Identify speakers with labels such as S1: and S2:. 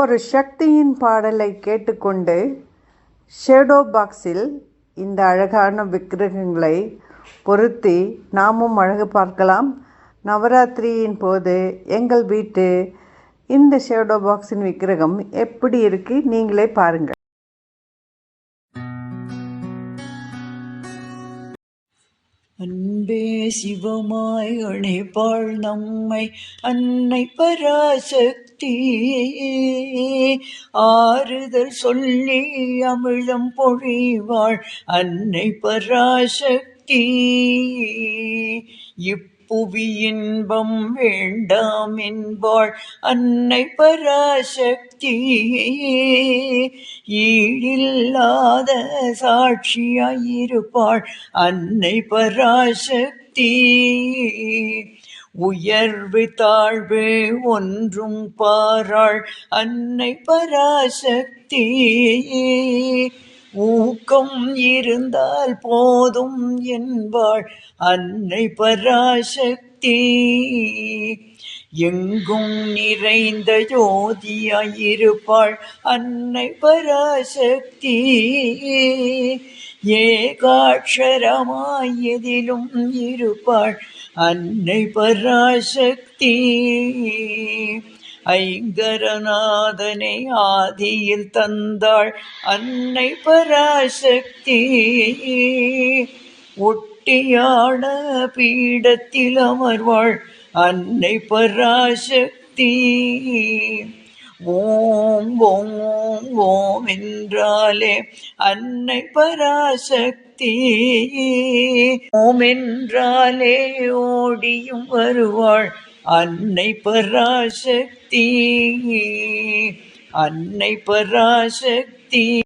S1: ஒரு சக்தியின் பாடலை கேட்டுக்கொண்டு ஷேடோ பாக்ஸில் இந்த அழகான விக்கிரகங்களை பொருத்தி நாமும் அழகு பார்க்கலாம். நவராத்திரியின் போது எங்கள் வீட்டு இந்த ஷேடோ பாக்ஸின் விக்கிரகம் எப்படி இருக்குது நீங்களே பாருங்கள்.
S2: அன்பே சிவமாய் அழைப்பாள் நம்மை அன்னை பராசக்தி ஆறுதல் சொல்லி அமிழ்தம் பொழிவாள் அன்னை பராசக்தி புவி இன்பம் வேண்டாம் என்பாள் அன்னை பராசக்தி ஈடில்லாத சாட்சியாயிருப்பாள் அன்னை பராசக்தி. உயர்வு தாழ்வு ஒன்றும் பாராள் அன்னை பராசக்தி ஊக்கம் இருந்தால் போதும் என்பாள் அன்னை பராசக்தி. எங்கும் நிறைந்த ஜோதியாயிருப்பாள் அன்னை பராசக்தி. ஏகாட்சரமாயதிலும் இருப்பாள் அன்னை பராசக்தி. ஐங்கரநாதனை ஆதியில் தந்தாள் அன்னை பராசக்தி. ஒட்டியாட பீடத்தில் அமர்வாள் அன்னை பராசக்தி. ஓம் ஓம் ஓம் என்றாலே அன்னை பராசக்தி. ஓம் என்றாலே ஓடியும் வருவாள் அன்னை பராசக்தி அன்னை பராசக்தி.